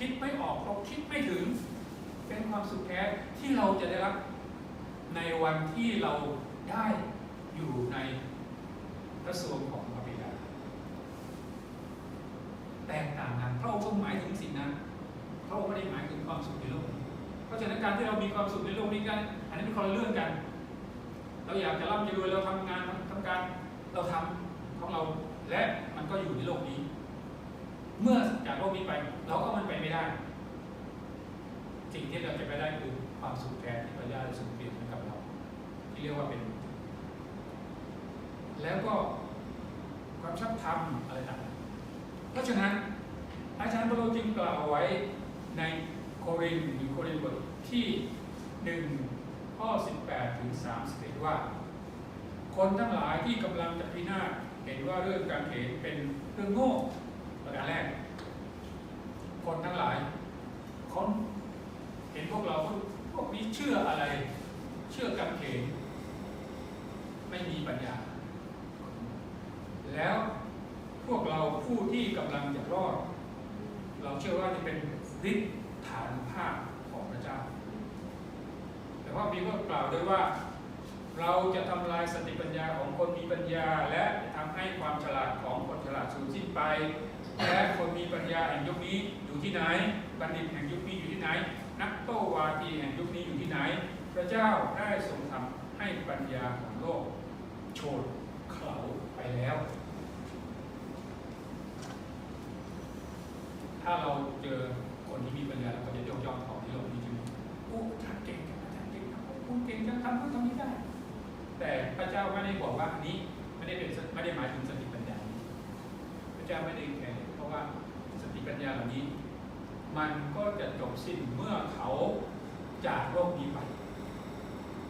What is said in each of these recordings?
คิดไม่ออกเราคิดไม่ถึง เป็นความสุขแท้ที่เราจะได้รับในวันที่เราได้อยู่ในพระสวงของพระบิดาแตกต่างกันพระองค์ทรงหมายถึงสิ่งนั้นพระองค์ไม่ได้หมายถึงความสุขในโลกเพราะฉะนั้นการที่เรามีความสุขในโลกนี้กัน อันนี้เป็นคนละเรื่องกัน เราอยากจะร่ำจะรวยเราทำงานทำการเราทำของเราและมันก็อยู่ในโลกนี้ เมื่อจากโลกนี้ไป เราก็มัน ไปไม่ได้สิ่งที่เราจะไปได้คือความสุขแท้ที่พระเจ้าได้ทรงเปลี่ยนให้กับเรา ที่เรียกว่าเป็น แล้วก็ความชอบธรรมอะไรต่างๆเพราะฉะนั้นอาจารย์เปาโลจึงกล่าวไว้ในโครินหรือโครินบทที่หนึ่งข้อ 18 ถึง 31 ว่า คนทั้งหลายที่กำลังจะพินาศเห็นว่าเรื่องการเขนเป็นเรื่องโง่ประการแรก คนทั้งหลายคนเห็นพวกเราพวกนี้เชื่ออะไร เชื่อการเขนไม่มีปัญญา แล้วพวกเราผู้ที่กำลังจะรอด เราเชื่อว่าจะเป็นฤทธิฐานภาพของพระเจ้า แต่ว่ามีก็กล่าวด้วยว่า เราจะทำลายสติปัญญาของคนมีปัญญา และทำให้ความฉลาดของคนฉลาดสูญสิ้นไป และคนมีปัญญาแห่งยุคนี้อยู่ที่ไหน บัณฑิตแห่งยุคนี้อยู่ที่ไหน นักโต้วาทีแห่งยุคนี้อยู่ที่ไหน พระเจ้าได้ทรงทำให้ปัญญาของโลกโฉดเขาไปแล้ว ถ้าเราเจอคนที่มีปัญญาเราก็จะยกย่องเขาในโลกนี้จริงโอ้อาจารย์เก่งจังอาจารย์เก่งจังคุณเก่งจังทำนู่นทำนี้ได้ แต่พระเจ้าไม่ได้บอกว่าอันนี้ไม่ได้เป็นไม่ได้หมายถึงสติปัญญา พระเจ้าไม่ได้แคร์ ว่าสติปัญญาเหล่านี้ มันก็จะจบสิ้นเมื่อเขาจากโลกนี้ไป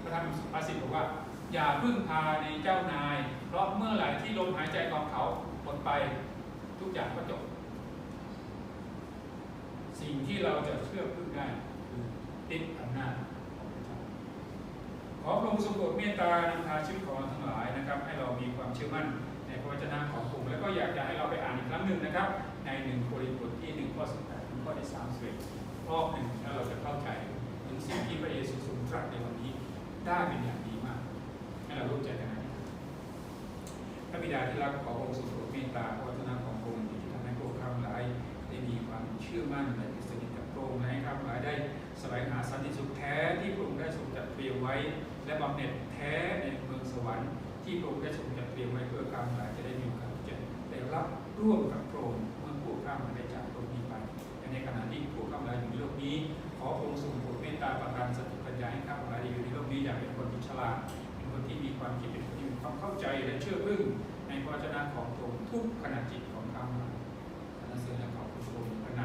พระธรรมภาษิตบอกว่า อย่าพึ่งพาในเจ้านาย เพราะเมื่อไหร่ที่ลมหายใจของเขาหมดไปทุกอย่างก็จบ สิ่งที่เราจะเชื่อพึ่งได้คือติดอำนาจของพระอพระองค์ทรงโปรดเมตตานำพาชีวิตของเราทั้งหลายนะครับ ให้เรามีความเชื่อมั่นในพระวจนะของพระองค์แล้วก็อยากจะให้เราไปอ่าน ครั้งหนึ่งนะครับ ในหนึ่งโครินธ์บทที่หนึ่งข้อสิบแปดถึงข้อที่สามสิบเอ็ดรอหนึ่งแล้วเราจะเข้าใจถึงสิ่งที่พระเยซูทรงตรัสในวันนี้ได้เป็นอย่างดีมากให้เรารู้ใจกันนะพระบิดาที่รักขอองค์ทรงโปรดเมตตาพระวจนะขององค์ที่ทำให้พวกข้าทั้งหลายได้มีความเชื่อมั่นและติสนิทกับพระองค์และให้ข้าทั้งหลายได้แสวงหาสันติสุขแท้ที่พระองค์ได้ทรงจัดเตรียมไว้ และบำเหน็จแท้ในเมืองสวรรค์ที่พระองค์ได้ทรงจัดเตรียมไว้เพื่อข้าพเจ้าจะได้มีโอกาสที่จะ ได้รับร่วมกับพระองค์เมื่อผู้ข้ามาได้จากโลกนี้ไปและในขณะที่ผู้ข้ามเจ้าอยู่ในโลกนี้ ขอพระองค์ทรงโปรดเมตตาประทานสติปัญญาให้ข้ามเจ้าได้อยู่ในโลกนี้อย่างเป็นคนที่ฉลาดเป็นคนที่มีความคิดเป็นคนที่มีความเข้าใจและเชื่อพึ่งในพระเจ้าของพระองค์ทุกขณะจิตของข้ามเจ้าสรรเสริญและขอบคุณพระองค์พระน